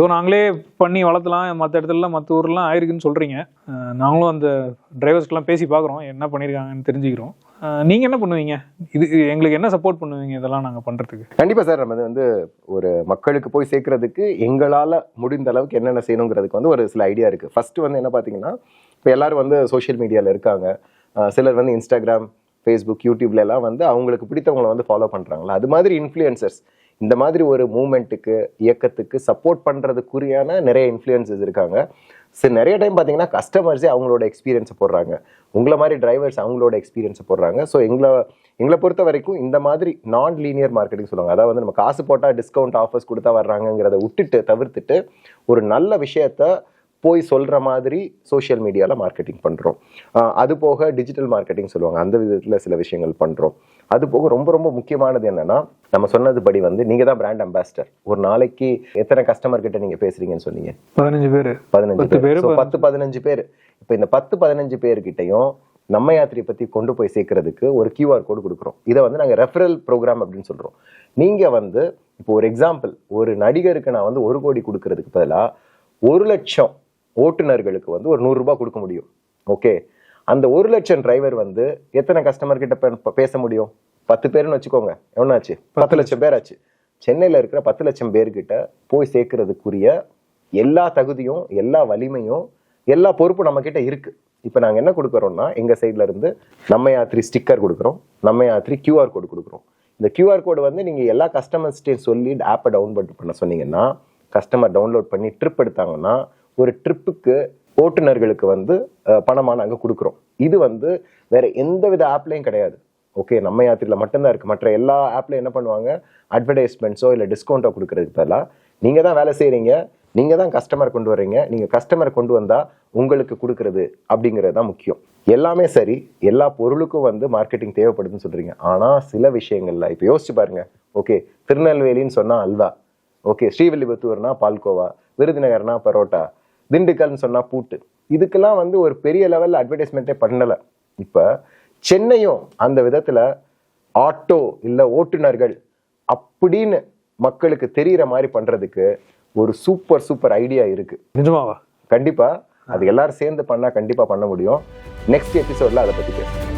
ஏதோ நாங்களே பண்ணி வளர்த்தலாம் மற்ற இடத்துலலாம் மற்ற ஊர்லாம் ஆயிருக்குன்னு சொல்கிறீங்க நாங்களும் அந்த டிரைவர்ஸ்க்கெலாம் பேசி பார்க்குறோம் என்ன பண்ணியிருக்காங்கன்னு தெரிஞ்சுக்கிறோம். நீங்கள் என்ன பண்ணுவீங்க? இது எங்களுக்கு என்ன சப்போர்ட் பண்ணுவீங்க இதெல்லாம் நாங்கள் பண்ணுறதுக்கு கண்டிப்பாக சார் நம்ம வந்து ஒரு மக்களுக்கு போய் சேர்க்கறதுக்கு எங்களால் முடிந்த அளவுக்கு என்னென்ன செய்யணுங்கிறதுக்கு வந்து ஒரு சில ஐடியா இருக்குது ஃபஸ்ட்டு வந்து என்ன பார்த்தீங்கன்னா இப்போ எல்லோரும் வந்து சோஷியல் மீடியாவில் இருக்காங்க. சிலர் வந்து இன்ஸ்டாகிராம் ஃபேஸ்புக் யூடியூப்ல எல்லாம் வந்து அவங்களுக்கு பிடித்தவங்களை வந்து ஃபாலோ பண்ணுறாங்களா அது மாதிரி இன்ஃப்ளூயன்சர்ஸ் இந்த மாதிரி ஒரு மூமெண்ட்டுக்கு இயக்கத்துக்கு சப்போர்ட் பண்ணுறதுக்குரியான நிறைய இன்ஃப்ளூயன்சஸ் இருக்காங்க. சரி நிறைய டைம் பார்த்தீங்கன்னா கஸ்டமர்ஸே அவங்களோட எக்ஸ்பீரியன்ஸை போடுறாங்க. உங்களை மாதிரி டிரைவர்ஸ் அவங்களோட எக்ஸ்பீரியன்ஸை போடுறாங்க. ஸோ எங்களை எங்களை பொறுத்த வரைக்கும் இந்த மாதிரி நான் லீனியர் மார்க்கெட்டிங் சொல்லுவாங்க. அதாவது வந்து நம்ம காசு போட்டால் டிஸ்கவுண்ட் ஆஃபர்ஸ் கொடுத்தா வர்றாங்கங்கிறத விட்டுட்டு தவிர்த்துட்டு ஒரு நல்ல விஷயத்த போய் சொல்ற மாதிரி சோஷியல் மீடியால மார்க்கெட்டிங் பண்றோம். ஆஹ் அது போக டிஜிட்டல் மார்க்கெட்டிங் சொல்லுவாங்க. அந்த விதத்துல சில விஷயங்கள் பண்றோம். அது போக ரொம்ப ரொம்ப முக்கியமானது என்னன்னா நம்ம சொன்னதுபடி வந்து நீங்க தான் பிராண்ட் அம்பாசிடர் ஒரு நாளைக்கு எத்தனை கஸ்டமர் கிட்ட நீங்க பேசுறீங்கன்னு சொன்னீங்க? பதினஞ்சு பேர். பதினஞ்சு பேர் பத்து பதினஞ்சு பேர். இப்போ இந்த பத்து பதினஞ்சு பேர்கிட்டயும் நம்ம யாத்திரை பத்தி கொண்டு போய் சேர்க்கறதுக்கு ஒரு கியூஆர் கோடு கொடுக்குறோம். இதை வந்து நாங்க ரெஃபரல் ப்ரோக்ராம் அப்படின்னு சொல்றோம். நீங்க வந்து இப்போ ஒரு எக்ஸாம்பிள் ஒரு நடிகருக்கு நான் வந்து ஒரு கோடி கொடுக்கறதுக்கு பதிலா ஒரு லட்சம் ஓட்டுநர்களுக்கு வந்து ஒரு நூறு ரூபாய் கொடுக்க முடியும். ஓகே அந்த ஒரு லட்சம் டிரைவர் வந்து எத்தனை கஸ்டமர் கிட்ட பேச முடியும்? பத்து பேர்னு வச்சுக்கோங்க. எவ்வளோ ஆச்சு பத்து லட்சம். பேர் ஆச்சு சென்னையில இருக்கிற பத்து லட்சம் பேர்கிட்ட போய் சேர்க்கறதுக்குரிய எல்லா தகுதியும் எல்லா வலிமையும் எல்லா பொறுப்பும் நம்ம கிட்ட இருக்கு. இப்போ நாங்க என்ன கொடுக்குறோம்னா எங்க சைட்ல இருந்து நம்ம யாத்திரி ஸ்டிக்கர் கொடுக்குறோம். நம்ம யாத்திரி கியூஆர் கோடு கொடுக்குறோம். இந்த கியூஆர் கோடு வந்து நீங்க எல்லா கஸ்டமர்ஸ்டையும் சொல்லி ஆப்பை டவுன்லோட் பண்ண சொன்னீங்கன்னா கஸ்டமர் டவுன்லோட் பண்ணி ட்ரிப் எடுத்தாங்கன்னா ஒரு ட்ரிப்புக்கு ஓட்டுநர்களுக்கு வந்து பணமாக நாங்கள் கொடுக்குறோம். இது வந்து வேற எந்த வித ஆப்லையும் கிடையாது. ஓகே நம்ம யாத்திரையில் மட்டும்தான் இருக்குது மற்ற எல்லா ஆப்லையும் என்ன பண்ணுவாங்க? அட்வர்டைஸ்மெண்ட்ஸோ இல்லை டிஸ்கவுண்ட்டோ கொடுக்குறதுக்கு பதிலாக நீங்கள் தான் வேலை செய்கிறீங்க நீங்கள் தான் கஸ்டமர் கொண்டு வர்றீங்க. நீங்கள் கஸ்டமர் கொண்டு வந்தால் உங்களுக்கு கொடுக்கறது அப்படிங்கிறது தான் முக்கியம். எல்லாமே சரி. எல்லா பொருளுக்கும் வந்து மார்க்கெட்டிங் தேவைப்படுதுன்னு சொல்கிறீங்க ஆனால் சில விஷயங்கள்ல இப்போ யோசிச்சு பாருங்க. ஓகே திருநெல்வேலின்னு சொன்னால் அல்வா. ஓகே ஸ்ரீவில்லிபுத்தூர்னா பால்கோவா. விருதுநகர்னா பரோட்டா. திண்டுக்கல்னு சொன்னா பூட்டு. இதுக்கெல்லாம் வந்து ஒரு பெரிய லெவல்ல அட்வர்டைஸ்மெண்ட்டே பண்ணல. இப்ப சென்னையும் அந்த விதத்துல ஆட்டோ இல்ல ஓட்டுநர்கள் அப்படின்னு மக்களுக்கு தெரியற மாதிரி பண்றதுக்கு ஒரு சூப்பர் சூப்பர் ஐடியா இருக்கு. நிஜமாவா? கண்டிப்பா. அது எல்லாரும் சேர்ந்து பண்ணா கண்டிப்பா பண்ண முடியும். நெக்ஸ்ட் எபிசோட்ல அதை பத்தி பேசுறேன்